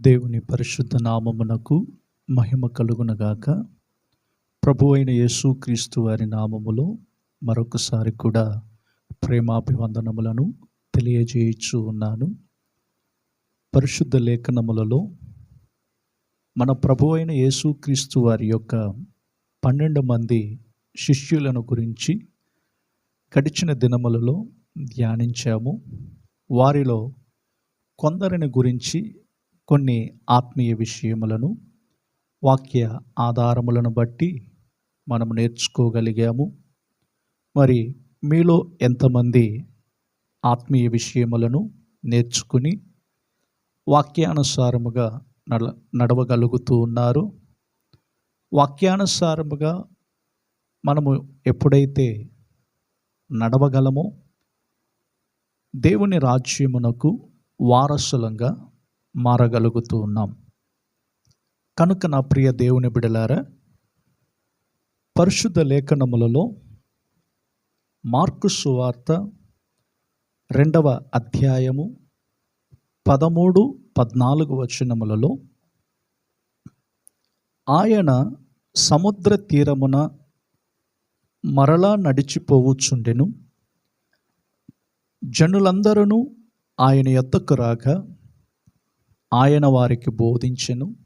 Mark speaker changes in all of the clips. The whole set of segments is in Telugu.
Speaker 1: దేవుని పరిశుద్ధ నామమునకు మహిమ కలుగునగాక. ప్రభు అయిన యేసుక్రీస్తు వారి నామములో మరొకసారి కూడా ప్రేమాభివందనములను తెలియజేయచ్చు ఉన్నాను. పరిశుద్ధ లేఖనములలో మన ప్రభు అయిన యేసుక్రీస్తు వారి యొక్క పన్నెండు మంది శిష్యులను గురించి గడిచిన దినములలో ధ్యానించాము. వారిలో కొందరిని గురించి కొన్ని ఆత్మీయ విషయములను వాక్య ఆధారములను బట్టి మనం నేర్చుకోగలిగాము. మరి మీలో ఎంతమంది ఆత్మీయ విషయములను నేర్చుకుని వాక్యానుసారముగా నడ నడవగలుగుతూ ఉన్నారు వాక్యానుసారముగా మనము ఎప్పుడైతే నడవగలమో దేవుని రాజ్యమునకు వారసులంగా మారగలుగుతూ ఉన్నాం. కనుక నా ప్రియ దేవుని బిడలారా పరిశుద్ధ లేఖనములలో మార్కు సువార్త రెండవ అధ్యాయము పదమూడు పద్నాలుగు వచనములలో ఆయన సముద్ర తీరమున మరలా నడిచిపోవచ్చుండెను. జనులందరూ ఆయన యొద్దకు రాగా ఆయన వారికి బోధించెను.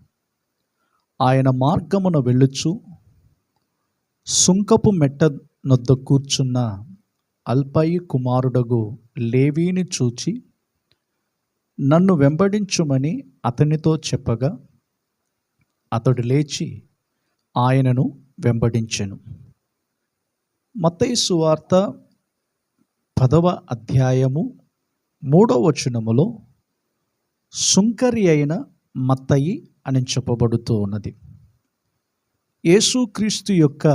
Speaker 1: ఆయన మార్గమున వెళ్ళుచు సుంకపు మెట్ట నొద్ద కూర్చున్న అల్పయి కుమారుడగు లేవీని చూచి నన్ను వెంబడించుమని అతనితో చెప్పగా అతడు లేచి ఆయనను వెంబడించెను. మత్తయి సువార్త పదవ అధ్యాయము మూడవ వచనములో సుంకరి అయిన మత్తయి అని చెప్పబడుతూ ఉన్నది. యేసుక్రీస్తు యొక్క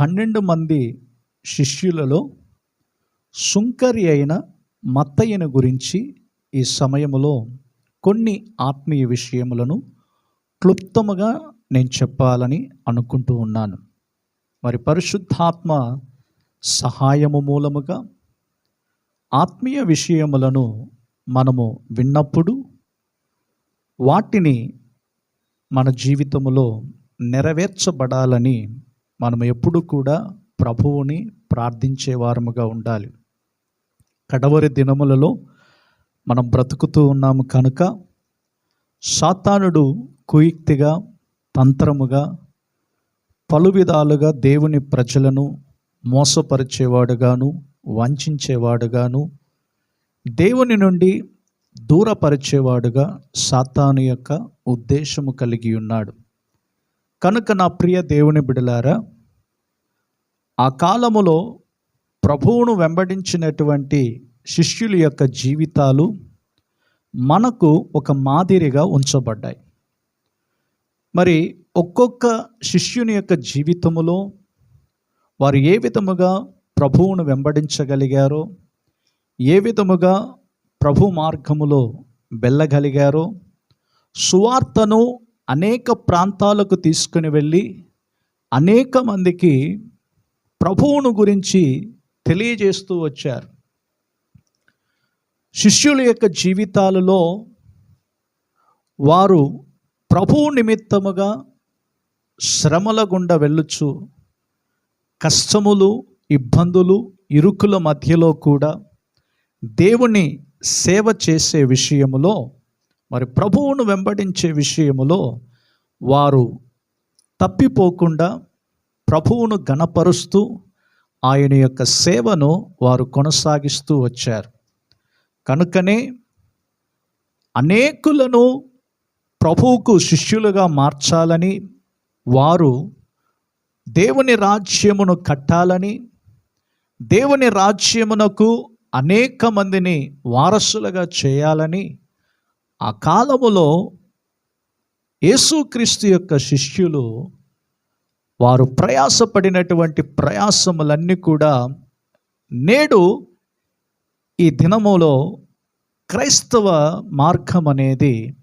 Speaker 1: పన్నెండు మంది శిష్యులలో సుంకరి అయిన మత్తయ్యను గురించి ఈ సమయములో కొన్ని ఆత్మీయ విషయములను క్లుప్తముగా నేను చెప్పాలని అనుకుంటూ ఉన్నాను. మరి పరిశుద్ధాత్మ సహాయము మూలముగా ఆత్మీయ విషయములను మనము విన్నప్పుడు వాటిని మన జీవితంలో నెరవేర్చబడాలని మనం ఎప్పుడు కూడా ప్రభువుని ప్రార్థించేవారముగా ఉండాలి. కడవరి దినములలో మనం బ్రతుకుతూ ఉన్నాము కనుక సాతానుడు కుయుక్తిగా తంత్రముగా పలు విధాలుగా దేవుని ప్రజలను మోసపరిచేవాడుగాను వంచేవాడుగాను దేవుని నుండి దూరపరిచేవాడుగా సాతాను యొక్క ఉద్దేశము కలిగి ఉన్నాడు. కనుక నా ప్రియ దేవుని బిడలారా ఆ కాలములో ప్రభువును వెంబడించినటువంటి శిష్యుల యొక్క జీవితాలు మనకు ఒక మాదిరిగా ఉంచబడ్డాయి. మరి ఒక్కొక్క శిష్యుని యొక్క జీవితములో వారు ఏ విధముగా ప్రభువును వెంబడించగలిగారో ఏ విధముగా ప్రభు మార్గములో వెళ్ళగలిగారో సువార్తను అనేక ప్రాంతాలకు తీసుకుని వెళ్ళి అనేక మందికి ప్రభువును గురించి తెలియజేస్తూ వచ్చారు. శిష్యుల యొక్క జీవితాలలో వారు ప్రభువు నిమిత్తముగా శ్రమల గుండా వెళ్ళచ్చు. కష్టములు ఇబ్బందులు ఇరుకుల మధ్యలో కూడా దేవుని సేవ చేసే విషయములో మరి ప్రభువును వెంబడించే విషయములో వారు తప్పిపోకుండా ప్రభువును గణపరుస్తూ ఆయన యొక్క సేవను వారు కొనసాగిస్తూ వచ్చారు. కనుకనే అనేకులను ప్రభువుకు శిష్యులుగా మార్చాలని వారు దేవుని రాజ్యమును కట్టాలని దేవుని రాజ్యమునకు అనేక మందిని వారసులుగా చేయాలని ఆ కాలములో యేసుక్రీస్తు యొక్క శిష్యులు వారు ప్రయాసపడినటువంటి ప్రయాసములన్నీ కూడా నేడు ఈ దినములో క్రైస్తవ మార్గం అనేది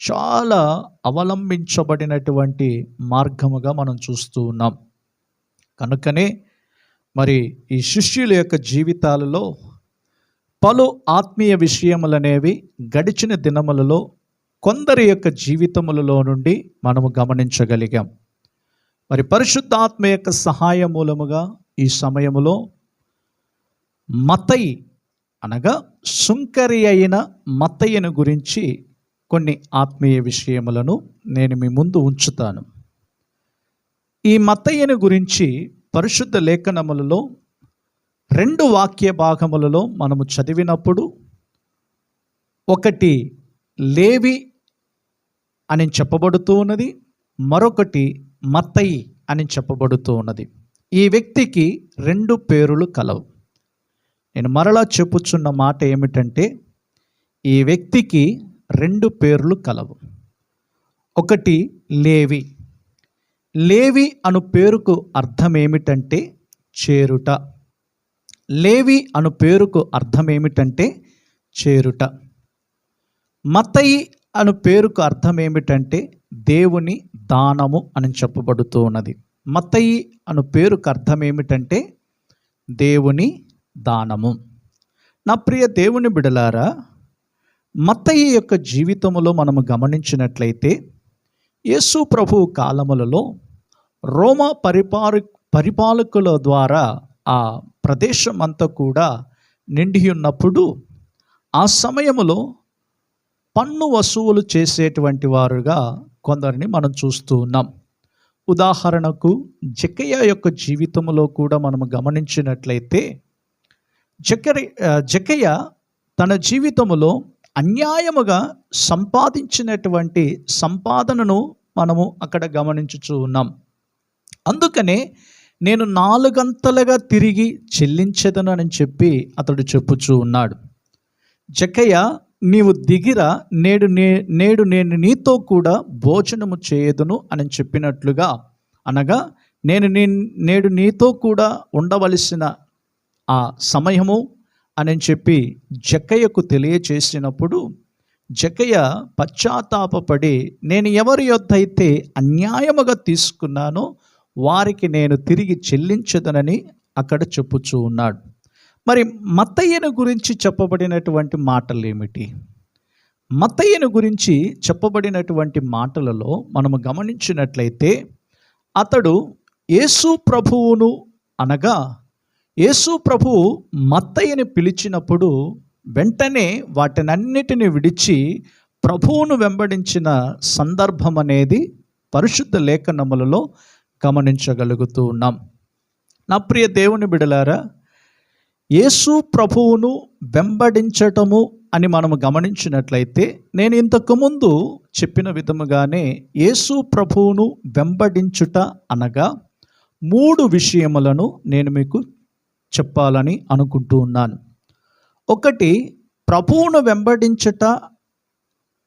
Speaker 1: చాలా అవలంబించబడినటువంటి మార్గముగా మనం చూస్తూ ఉన్నాం. కనుకనే మరి ఈ శిష్యుల యొక్క జీవితాలలో పలు ఆత్మీయ విషయములనేవి గడిచిన దినములలో కొందరి యొక్క జీవితములలో నుండి మనము గమనించగలిగాం. మరి పరిశుద్ధాత్మ యొక్క సహాయ మూలముగా ఈ సమయములో మతయి అనగా సుంకరి అయిన మతయ్యను గురించి కొన్ని ఆత్మీయ విషయములను నేను మీ ముందు ఉంచుతాను. ఈ మతయ్యను గురించి పరిశుద్ధ లేఖనములలో రెండు వాక్య భాగములలో మనము చదివినప్పుడు ఒకటి లేవి అని చెప్పబడుతూ ఉన్నది మరొకటి మత్తయి అని చెప్పబడుతూ ఉన్నది ఈ వ్యక్తికి రెండు పేరులు కలవు. నేను మరలా చెప్పుచున్న మాట ఏమిటంటే ఈ వ్యక్తికి రెండు పేర్లు కలవు. ఒకటి లేవి. లేవి అను పేరుకు అర్థం ఏమిటంటే చేరుట. లేవి అను పేరుకు అర్థం ఏమిటంటే చేరుట. మతయి అను పేరుకు అర్థం ఏమిటంటే దేవుని దానము అని చెప్పబడుతూ ఉన్నది. మతయి అను పేరుకు అర్థం ఏమిటంటే దేవుని దానము. నా ప్రియ దేవుని బిడలారా మత్తయి యొక్క జీవితములో మనము గమనించినట్లయితే యేసు ప్రభు కాలములలో రోమా పరిపాల పరిపాలకుల ద్వారా ఆ ప్రదేశం అంతా కూడా నిండి ఉన్నప్పుడు ఆ సమయంలో పన్ను వసూలు చేసేటువంటి వారుగా కొందరిని మనం చూస్తూ ఉన్నాం. ఉదాహరణకు జకయ్య యొక్క జీవితంలో కూడా మనం గమనించినట్లయితే జకరి జకయ్య తన జీవితములో అన్యాయముగా సంపాదించినటువంటి సంపాదనను మనము అక్కడ గమనించుచూ ఉన్నాం. అందుకనే నేను నాలుగంతలుగా తిరిగి చెల్లించదను అని చెప్పి అతడు చెప్పుచూ ఉన్నాడు. జక్కయ్య నీవు దిగిర నేడు నే నేడు నేను నీతో కూడా భోజనము చేయదును అని చెప్పినట్లుగా అనగా నేను నీ నేడు నీతో కూడా ఉండవలసిన ఆ సమయము అని చెప్పి జక్కయ్యకు తెలియచేసినప్పుడు జక్కయ్య పశ్చాత్తాపడి నేను ఎవరి యొద్ద అయితే అన్యాయముగా తీసుకున్నానో వారికి నేను తిరిగి చెల్లించదనని అక్కడ చెప్పుచూ ఉన్నాడు. మరి మత్తయ్యను గురించి చెప్పబడినటువంటి మాటలు ఏమిటి మత్తయ్యను గురించి చెప్పబడినటువంటి మాటలలో మనము గమనించినట్లయితే అతడు యేసు ప్రభువును అనగా యేసు ప్రభువు మత్తయ్యని పిలిచినప్పుడు వెంటనే వాటినన్నిటిని విడిచి ప్రభువును వెంబడించిన సందర్భం అనేది పరిశుద్ధ లేఖనములలో గమనించగలుగుతూ ఉన్నాం. నా ప్రియ దేవుని బిడలారా యేసు ప్రభువును వెంబడించటము అని మనము గమనించినట్లయితే నేను ఇంతకుముందు చెప్పిన విధముగానే యేసు ప్రభువును వెంబడించుట అనగా మూడు విషయములను నేను మీకు చెప్పాలని అనుకుంటూ ఉన్నాను. ఒకటి ప్రభువును వెంబడించుట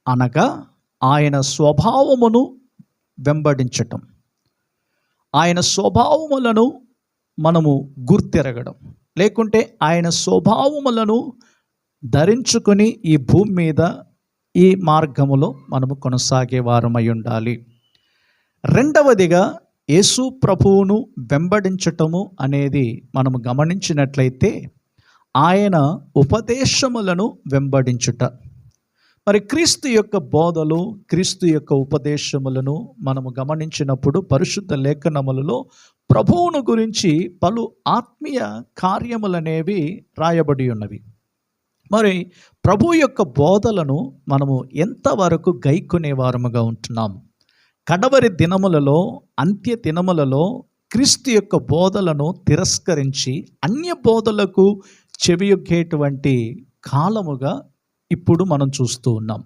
Speaker 1: అనగా ఆయన స్వభావమును వెంబడించటం. ఆయన స్వభావములను మనము గుర్తెరగడం. లేకుంటే ఆయన స్వభావములను ధరించుకొని ఈ భూమి మీద ఈ మార్గములో మనము కొనసాగే వారమై ఉండాలి రెండవదిగా యేసు ప్రభువును వెంబడించటము అనేది మనము గమనించినట్లయితే ఆయన ఉపదేశములను వెంబడించుట. మరి క్రీస్తు యొక్క బోధలు క్రీస్తు యొక్క ఉపదేశములను మనము గమనించినప్పుడు పరిశుద్ధ లేఖనములలో ప్రభువును గురించి పలు ఆత్మీయ కార్యములనేవి రాయబడి ఉన్నవి. మరి ప్రభు యొక్క బోధలను మనము ఎంతవరకు గైకునేవారముగా ఉంటున్నాము కడవరి దినములలో అంత్య దినములలో క్రీస్తు యొక్క బోధలను తిరస్కరించి అన్య బోధలకు చెవియొగ్గేటువంటి కాలముగా ఇప్పుడు మనం చూస్తూ ఉన్నాం.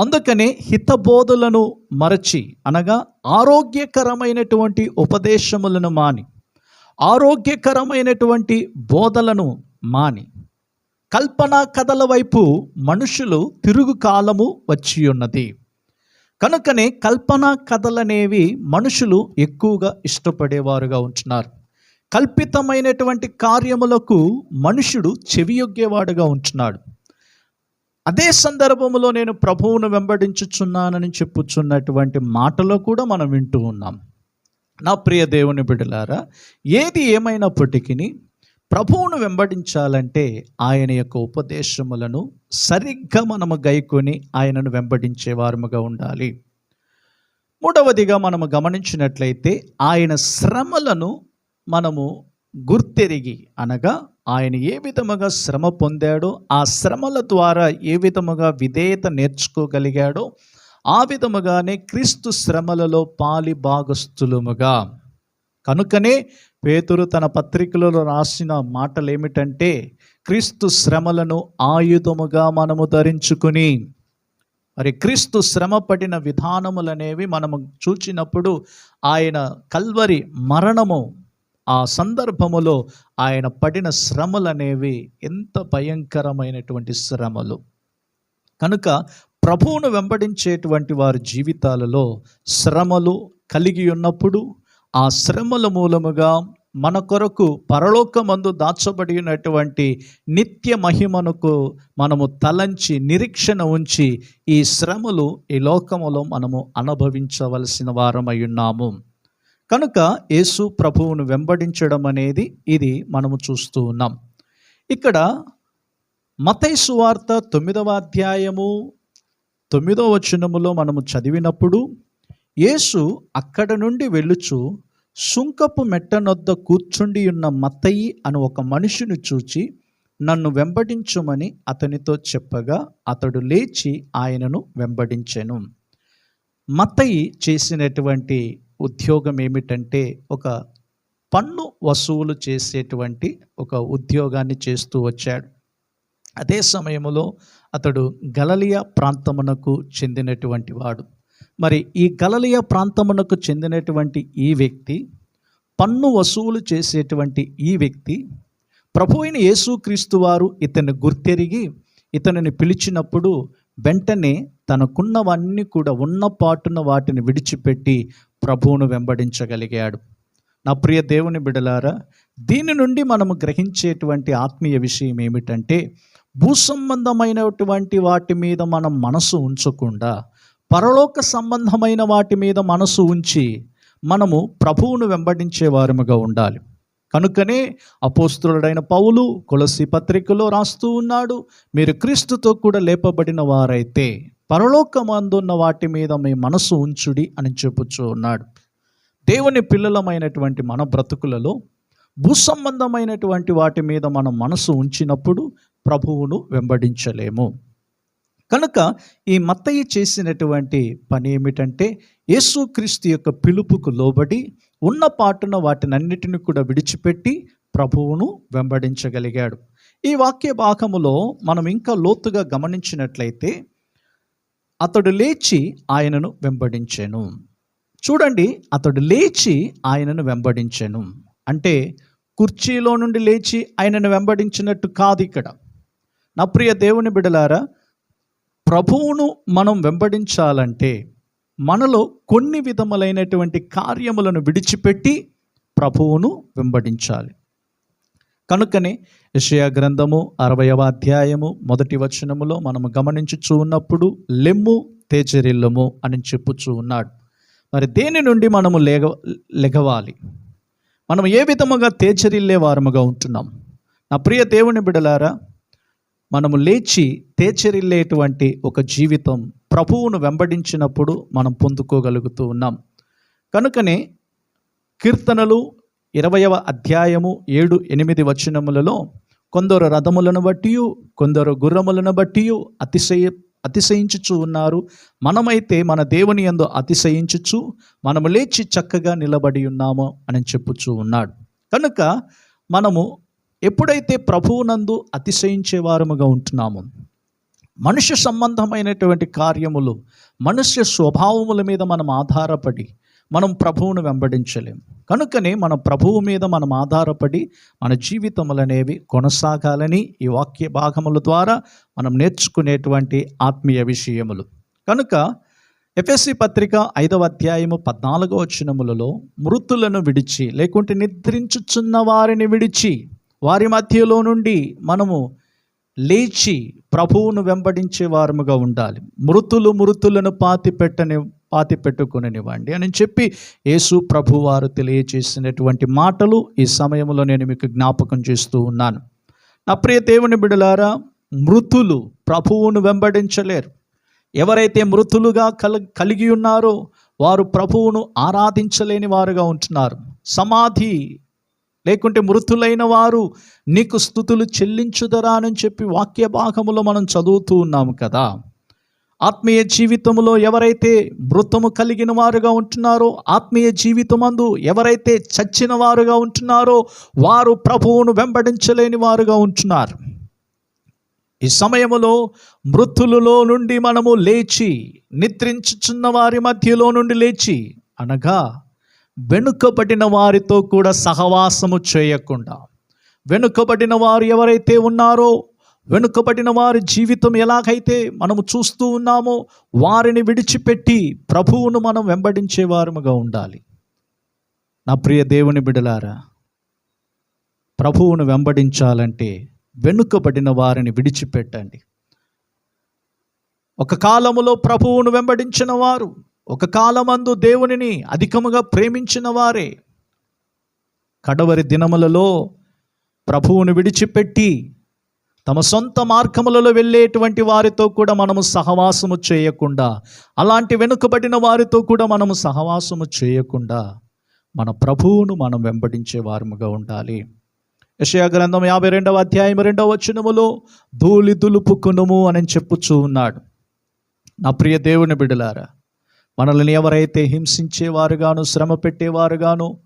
Speaker 1: అందుకనే హితబోధులను మరచి అనగా ఆరోగ్యకరమైనటువంటి ఉపదేశములను మాని ఆరోగ్యకరమైనటువంటి బోధలను మాని. కల్పన కథల వైపు మనుషులు తిరుగు కాలము వచ్చి ఉన్నది. కనుకనే కల్పన కథలనేవి మనుషులు ఎక్కువగా ఇష్టపడేవారుగా ఉంటున్నారు కల్పితమైనటువంటి కార్యములకు మనుషుడు చెవియొగ్గేవాడుగా ఉంటున్నాడు అదే సందర్భంలో నేను ప్రభువును వెంబడించుచున్నానని చెప్పుచున్నటువంటి మాటలో కూడా మనం వింటూ ఉన్నాం. నా ప్రియ దేవుని బిడలారా ఏది ఏమైనప్పటికీ ప్రభువును వెంబడించాలంటే ఆయన యొక్క ఉపదేశములను సరిగ్గా మనము గైకొని ఆయనను వెంబడించే వారముగా ఉండాలి. మూడవదిగా మనము గమనించినట్లయితే ఆయన శ్రమలను మనము గుర్తెరిగి అనగా ఆయన ఏ విధముగా శ్రమ పొందాడో ఆ శ్రమల ద్వారా ఏ విధముగా విధేయత నేర్చుకోగలిగాడో ఆ విధముగానే క్రీస్తు శ్రమలలో పాలి భాగస్థులముగా. కనుకనే పేతురు తన పత్రికలలో రాసిన మాటలు ఏమిటంటే క్రీస్తు శ్రమలను ఆయుధముగా మనము ధరించుకుని మరి క్రీస్తు శ్రమ పడిన విధానములనేవి మనము చూచినప్పుడు ఆయన కల్వరి మరణము ఆ సందర్భములో ఆయన పడిన శ్రమలు అనేవి ఎంత భయంకరమైనటువంటి శ్రమలు. కనుక ప్రభువును వెంబడించేటువంటి వారి జీవితాలలో శ్రమలు కలిగి ఉన్నప్పుడు ఆ శ్రమల మూలముగా మన కొరకు పరలోకమందు దాచబడినటువంటి నిత్య మహిమనుకు మనము తలంచి నిరీక్షణ ఉంచి ఈ శ్రమలు ఈ లోకములో మనము అనుభవించవలసిన వారమై ఉన్నాము. కనుక యేసు ప్రభువును వెంబడించడం అనేది ఇది మనము చూస్తూ ఉన్నాం. ఇక్కడ మతైసు వార్త తొమ్మిదవ అధ్యాయము తొమ్మిదవ వచనములో మనము చదివినప్పుడు యేసు అక్కడ నుండి వెళ్ళుచు సుంకపు మెట్టనొద్ద కూర్చుండి ఉన్న మత్తయి అని ఒక మనిషిని చూచి నన్ను వెంబడించుమని అతనితో చెప్పగా అతడు లేచి ఆయనను వెంబడించెను. మత్తయి చేసినటువంటి ఉద్యోగం ఏమిటంటే ఒక పన్ను వసూలు చేసేటువంటి ఒక ఉద్యోగాన్ని చేస్తూ వచ్చాడు. అదే సమయంలో అతడు గలలియ ప్రాంతమునకు చెందినటువంటి వాడు. మరి ఈ గలలియా ప్రాంతమునకు చెందినటువంటి ఈ వ్యక్తి పన్ను వసూలు చేసేటువంటి ఈ వ్యక్తి ప్రభు అయిన యేసుక్రీస్తు వారు ఇతన్ని గుర్తెరిగి ఇతనిని పిలిచినప్పుడు వెంటనే తనకున్నవన్నీ కూడా ఉన్న పాటున వాటిని విడిచిపెట్టి ప్రభువును వెంబడించగలిగాడు. నా ప్రియ దేవుని బిడలారా దీని నుండి మనము గ్రహించేటువంటి ఆత్మీయ విషయం ఏమిటంటే భూ సంబంధమైనటువంటి వాటి మీద మనం మనసు ఉంచకుండా పరలోక సంబంధమైన వాటి మీద మనసు ఉంచి మనము ప్రభువును వెంబడించే వారముగా ఉండాలి. కనుకనే అపోస్తులుడైన పౌలు కొలసి పత్రికలో రాస్తూ ఉన్నాడు మీరు క్రీస్తుతో కూడా లేపబడిన వారైతే పరలోకమందున్న వాటి మీద మీ మనసు ఉంచుడి అని చెప్పుచూ ఉన్నాడు. దేవుని పిల్లలమైనటువంటి మన బ్రతుకులలో భూసంబంధమైనటువంటి వాటి మీద మనం మనసు ఉంచినప్పుడు ప్రభువును వెంబడించలేము. కనుక ఈ మత్తయ్య చేసినటువంటి పని ఏమిటంటే యేసుక్రీస్తు యొక్క పిలుపుకు లోబడి ఉన్న పాటున వాటినన్నిటిని కూడా విడిచిపెట్టి ప్రభువును వెంబడించగలిగాడు. ఈ వాక్య భాగములో మనం ఇంకా లోతుగా గమనించినట్లయితే అతడు లేచి ఆయనను వెంబడించాను. చూడండి అతడు లేచి ఆయనను వెంబడించాను. అంటే కుర్చీలో నుండి లేచి ఆయనను వెంబడించినట్టు కాదు ఇక్కడ. నా ప్రియ దేవుని బిడలారా ప్రభువును మనం వెంబడించాలంటే మనలో కొన్ని విధములైనటువంటి కార్యములను విడిచిపెట్టి ప్రభువును వెంబడించాలి. కనుకనే యషయా గ్రంథము అరవయవ అధ్యాయము మొదటి వచనములో మనము గమనించుచూ ఉన్నప్పుడు లెమ్ము తేజరిల్లము అని చెప్పుచూ ఉన్నాడు. మరి దేని నుండి మనము లేగ లెగవాలి? మనం ఏ విధముగా తేచరిల్లే వారముగా ఉంటున్నాం? నా ప్రియ దేవుని బిడలారా మనము లేచి తేచరిల్లేటువంటి ఒక జీవితం ప్రభువును వెంబడించినప్పుడు మనం పొందుకోగలుగుతూ ఉన్నాం. కనుకనే కీర్తనలు ఇరవయవ అధ్యాయము ఏడు ఎనిమిది వచనములలో కొందరు రథములను బట్టి కొందరు గుర్రములను బట్టి అతిశయ అతిశయించుచు ఉన్నారు. మనమైతే మన దేవుని యందు అతిశయించుచు మనము లేచి చక్కగా నిలబడి ఉన్నాము అని చెప్పుచూ ఉన్నాడు. కనుక మనము ఎప్పుడైతే ప్రభువునందు అతిశయించేవారముగా ఉంటున్నామో మనుష్య సంబంధమైనటువంటి కార్యములు మనుష్య స్వభావముల మీద మనం ఆధారపడి మనం ప్రభువును వెంబడించలేం కనుకనే మన ప్రభువు మీద మనం ఆధారపడి మన జీవితములనేవి కొనసాగాలని ఈ వాక్య భాగముల ద్వారా మనం నేర్చుకునేటువంటి ఆత్మీయ విషయములు. కనుక ఎఫ్ఎస్సి పత్రిక ఐదవ అధ్యాయము పద్నాలుగో వచనములలో మృతులను విడిచి లేకుంటే నిద్రించుచున్న వారిని విడిచి వారి మధ్యలో నుండి మనము లేచి ప్రభువును వెంబడించే వారముగా ఉండాలి. మృతులు మృతులను పాతి పెట్టని పాతి పెట్టుకునివ్వండి అని చెప్పి యేసు ప్రభు వారు తెలియచేసినటువంటి మాటలు ఈ సమయంలో నేను మీకు జ్ఞాపకం చేస్తూ ఉన్నాను. నా ప్రియ దేవుని బిడలారా మృతులు ప్రభువును వెంబడించలేరు. ఎవరైతే మృతులుగా కల కలిగి ఉన్నారో వారు ప్రభువును ఆరాధించలేని వారుగా ఉంటున్నారు. సమాధి లేకుంటే మృతులైన వారు నీకు స్థుతులు చెల్లించుదరా అని చెప్పి వాక్య భాగములో మనం చదువుతూ ఉన్నాము కదా. ఆత్మీయ జీవితంలో ఎవరైతే మృతము కలిగిన వారుగా ఉంటున్నారో ఆత్మీయ జీవితమందు ఎవరైతే చచ్చిన వారుగా ఉంటున్నారో వారు ప్రభువును వెంబడించలేని వారుగా ఉంటున్నారు. ఈ సమయములో మృతులలో నుండి మనము లేచి నిద్రించుచున్న వారి మధ్యలో నుండి లేచి అనగా వెనుకబడిన వారితో కూడా సహవాసము చేయకుండా. వెనుకబడిన వారు ఎవరైతే ఉన్నారో వెనుకబడిన వారి జీవితం ఎలాగైతే మనము చూస్తూ ఉన్నామో వారిని విడిచిపెట్టి ప్రభువును మనం వెంబడించేవారుగా ఉండాలి. నా ప్రియ దేవుని బిడలారా ప్రభువును వెంబడించాలంటే వెనుకబడిన వారిని విడిచిపెట్టండి. ఒక కాలములో ప్రభువును వెంబడించిన వారు ఒక కాలమందు దేవునిని అధికముగా ప్రేమించిన వారే. కడవరి దినములలో ప్రభువును విడిచిపెట్టి తమ సొంత మార్గములలో వెళ్ళేటువంటి వారితో కూడా మనము సహవాసము చేయకుండా అలాంటి వెనుకబడిన వారితో కూడా మనము సహవాసము చేయకుండా మన ప్రభువును మనం వెంబడించే వారముగా ఉండాలి. యషయా గ్రంథం యాభై రెండవ అధ్యాయం రెండవ వచనములో ధూళి దులుపుకునుము అని చెప్పుచూ ఉన్నాడు. నా ప్రియ దేవుని బిడలారా మనల్ని ఎవరైతే హింసించేవారుగాను శ్రమ పెట్టేవారుగాను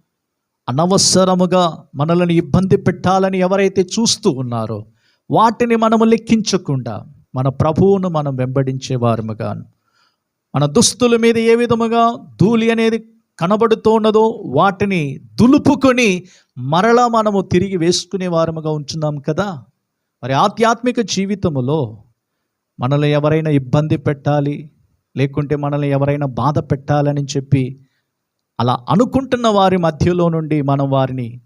Speaker 1: అనవసరముగా మనల్ని ఇబ్బంది పెట్టాలని ఎవరైతే చూస్తూ ఉన్నారో వాటిని మనము లెక్కించకుండా మన ప్రభువును మనం వెంబడించేవారముగాను మన దుస్తుల మీద ఏ విధముగా ధూళి అనేది కనబడుతూ ఉన్నదో వాటిని దులుపుకొని మరలా మనము తిరిగి వేసుకునే వారముగా ఉంచున్నాం కదా. మరి ఆధ్యాత్మిక జీవితములో మనల్ని ఎవరైనా ఇబ్బంది పెట్టాలి లేకుంటే మనల్ని ఎవరైనా బాధ పెట్టాలని చెప్పి అలా అనుకుంటున్న వారి మధ్యలో నుండి మనం వారిని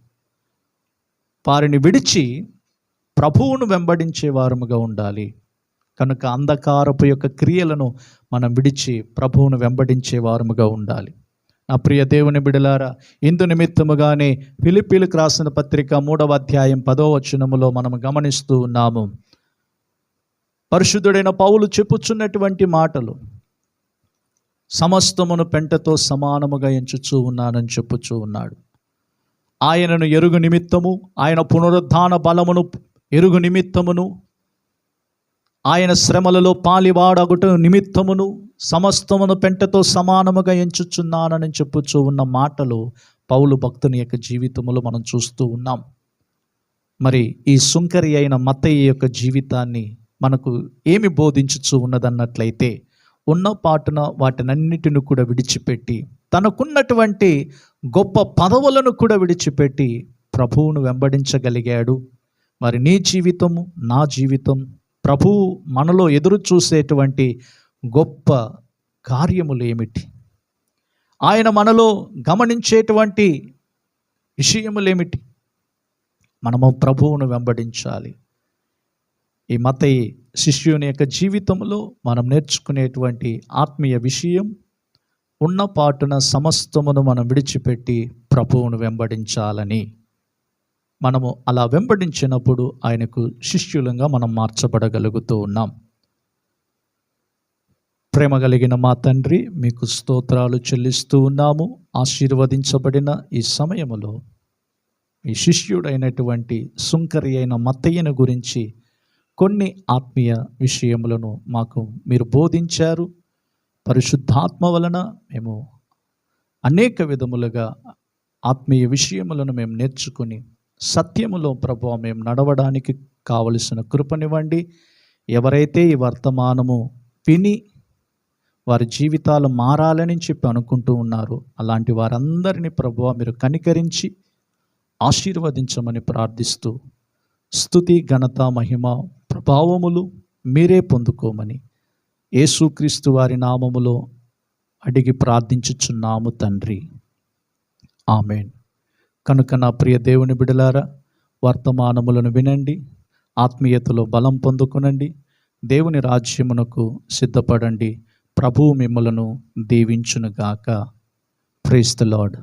Speaker 1: వారిని విడిచి ప్రభువును వెంబడించే వారముగా ఉండాలి. కనుక అంధకారపు యొక్క క్రియలను మనం విడిచి ప్రభువును వెంబడించే వారముగా ఉండాలి. నా ప్రియ దేవుని బిడలారా ఇందు నిమిత్తముగానే ఫిలిపీలకు రాసిన పత్రిక మూడవ అధ్యాయం పదో వచనములో మనం గమనిస్తూ ఉన్నాము. పరిశుద్ధుడైన పౌలు చెప్పుచున్నటువంటి మాటలు సమస్తమును పెంటతో సమానముగా ఎంచుచూ ఉన్నానని చెప్పుచూ ఉన్నాడు. ఆయనను ఎరుగు నిమిత్తము ఆయన పునరుద్ధాన బలమును ఎరుగు నిమిత్తమును ఆయన శ్రమలలో పాలివాడగుట నిమిత్తమును సమస్తమును పెంటతో సమానముగా ఎంచుచున్నానని చెప్పుచూ ఉన్న మాటలు పౌలు భక్తుని యొక్క జీవితములో మనం చూస్తూ ఉన్నాం. మరి ఈ సుంకరి అయిన మత్తయ్య యొక్క జీవితాన్ని మనకు ఏమి బోధించుచూ ఉన్నదన్నట్లయితే ఉన్న పాటున వాటినన్నిటిని కూడా విడిచిపెట్టి తనకున్నటువంటి గొప్ప పదవులను కూడా విడిచిపెట్టి ప్రభువును వెంబడించగలిగాడు. మరి నీ జీవితము నా జీవితం ప్రభువు మనలో ఎదురు చూసేటువంటి గొప్ప కార్యములు ఏమిటి? ఆయన మనలో గమనించేటువంటి విషయములేమిటి మనము ప్రభువును వెంబడించాలి. ఈ మతయి శిష్యుని యొక్క జీవితంలో మనం నేర్చుకునేటువంటి ఆత్మీయ విషయం ఉన్న పాటున సమస్తమును మనం విడిచిపెట్టి ప్రభువును వెంబడించాలని. మనము అలా వెంబడించినప్పుడు ఆయనకు శిష్యులంగా మనం మార్చబడగలుగుతూ ఉన్నాం. ప్రేమ కలిగిన మా తండ్రి మీకు స్తోత్రాలు చెల్లిస్తూ ఉన్నాము. ఆశీర్వదించబడిన ఈ సమయములో ఈ శిష్యుడైనటువంటి సుంకరి అయిన మత్తయ్యను గురించి కొన్ని ఆత్మీయ విషయములను మాకు మీరు బోధించారు. పరిశుద్ధాత్మ వలన మేము అనేక విధములుగా ఆత్మీయ విషయములను మేము నేర్చుకుని సత్యములో ప్రభు మేము నడవడానికి కావలసిన కృపనివ్వండి. ఎవరైతే ఈ వర్తమానము విని వారి జీవితాలు మారాలని చెప్పి అనుకుంటూ ఉన్నారు అలాంటి వారందరినీ ప్రభు మీరు కనికరించి ఆశీర్వదించమని ప్రార్థిస్తూ స్థుతి ఘనత మహిమ భావములు మీరే పొందుకోమని యేసుక్రీస్తు వారి నామములో అడిగి ప్రార్థించుచున్నాము తండ్రి. ఆమెన్. కనుక నా ప్రియ దేవుని బిడలారా వర్తమానములను వినండి ఆత్మీయతలో బలం పొందుకునండి దేవుని రాజ్యమునకు సిద్ధపడండి ప్రభువు మిమ్మలను దీవించునుగాక. Praise the Lord.